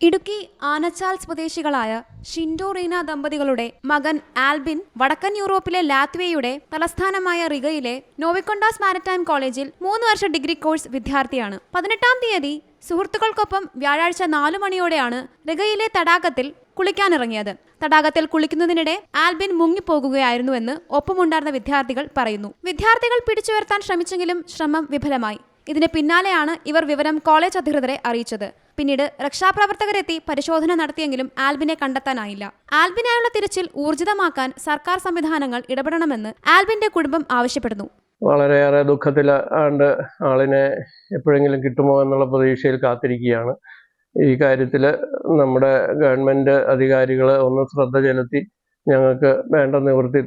ഇടുക്കി ആനച്ചാൽ സ്വദേശികളായ ഷിൻഡോ റീന ദമ്പതികളുടെ മകൻ ആൽബിൻ വടക്കൻ യൂറോപ്പിലെ ലാത്വിയയുടെ തലസ്ഥാനമായ റിഗയിലെ നോവിക്കൊണ്ടാസ് മാരിടൈം കോളേജിൽ മൂന്ന് വർഷ ഡിഗ്രി കോഴ്സ് വിദ്യാർത്ഥിയാണ്. പതിനെട്ടാം തീയതി സുഹൃത്തുക്കൾക്കൊപ്പം വ്യാഴാഴ്ച നാലു മണിയോടെയാണ് റിഗയിലെ തടാകത്തിൽ കുളിക്കാനിറങ്ങിയത്. തടാകത്തിൽ കുളിക്കുന്നതിനിടെ ആൽബിൻ മുങ്ങിപ്പോകുകയായിരുന്നുവെന്ന് ഒപ്പമുണ്ടായിരുന്ന വിദ്യാർത്ഥികൾ പറയുന്നു. വിദ്യാർത്ഥികൾ പിടിച്ചുയർത്താൻ ശ്രമിച്ചെങ്കിലും ശ്രമം വിഫലമായി. ഇതിന് പിന്നാലെയാണ് ഇവർ വിവരം കോളേജ് അധികൃതരെ അറിയിച്ചത്. പിന്നീട് രക്ഷാപ്രവർത്തകരെത്തി പരിശോധന നടത്തിയെങ്കിലും ആൽബിനെ കണ്ടെത്താനായില്ല. ആൽബിനായുള്ള തിരച്ചിൽ ഊർജിതമാക്കാൻ സർക്കാർ സംവിധാനങ്ങൾ ഇടപെടണമെന്ന് ആൽബിന്റെ കുടുംബം ആവശ്യപ്പെടുന്നു. വളരെയേറെ ദുഃഖത്തിൽ ആണ്ട് ആളിനെ എപ്പോഴെങ്കിലും കിട്ടുമോ എന്നുള്ള പ്രതീക്ഷയിൽ കാത്തിരിക്കുകയാണ്. ഈ കാര്യത്തിൽ നമ്മുടെ ഗവൺമെന്റ് അധികാരികൾ ഒന്ന് ശ്രദ്ധ ചെലുത്തി ഞങ്ങൾക്ക് വേണ്ട നിവൃത്തി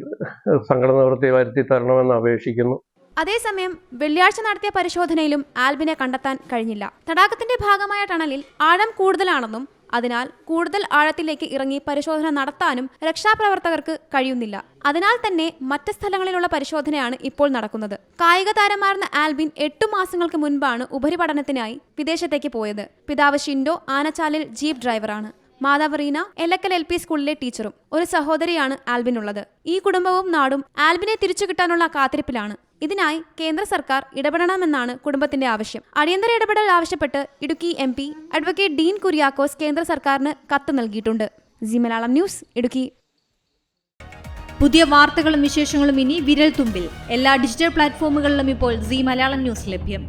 സങ്കട നിവൃത്തി വരുത്തി തരണമെന്ന് അപേക്ഷിക്കുന്നു. അതേസമയം വെള്ളിയാഴ്ച നടത്തിയ പരിശോധനയിലും ആൽബിനെ കണ്ടെത്താൻ കഴിഞ്ഞില്ല. തടാകത്തിന്റെ ഭാഗമായ ടണലിൽ ആഴം കൂടുതലാണെന്നും അതിനാൽ കൂടുതൽ ആഴത്തിലേക്ക് ഇറങ്ങി പരിശോധന നടത്താനും രക്ഷാപ്രവർത്തകർക്ക് കഴിയുന്നില്ല. അതിനാൽ തന്നെ മറ്റ് സ്ഥലങ്ങളിലുള്ള പരിശോധനയാണ് ഇപ്പോൾ നടക്കുന്നത്. കായിക താരമാർന്ന ആൽബിൻ എട്ടു മാസങ്ങൾക്ക് മുൻപാണ് ഉപരിപഠനത്തിനായി വിദേശത്തേക്ക് പോയത്. പിതാവ് ഷിൻഡോ ആനച്ചാലിൽ ജീപ്പ് ഡ്രൈവറാണ്. മാതാവ് റീന എലക്കൽ എൽ പി സ്കൂളിലെ ടീച്ചറും ഒരു സഹോദരിയാണ് ആൽബിൻ ഉള്ളത് ഈ കുടുംബവും നാടും ആൽബിനെ തിരിച്ചു കിട്ടാനുള്ള കാത്തിരിപ്പിലാണ്. ഇതിനായി കേന്ദ്ര സർക്കാർ ഇടപെടണമെന്നാണ് കുടുംബത്തിന്റെ ആവശ്യം. അടിയന്തര ഇടപെടൽ ആവശ്യപ്പെട്ട് Idukki M P advocate Dean Kuriakose കേന്ദ്ര സർക്കാരിന് കത്ത് നൽകിയിട്ടുണ്ട്. മലയാളം ന്യൂസ് ഇടുക്കി. പുതിയ വാർത്തകളും വിശേഷങ്ങളും ഇനി വിരൽ തുമ്പിൽ എല്ലാ ഡിജിറ്റൽ പ്ലാറ്റ്ഫോമുകളിലും ഇപ്പോൾ സി മലയാളം ന്യൂസ് ലഭ്യം.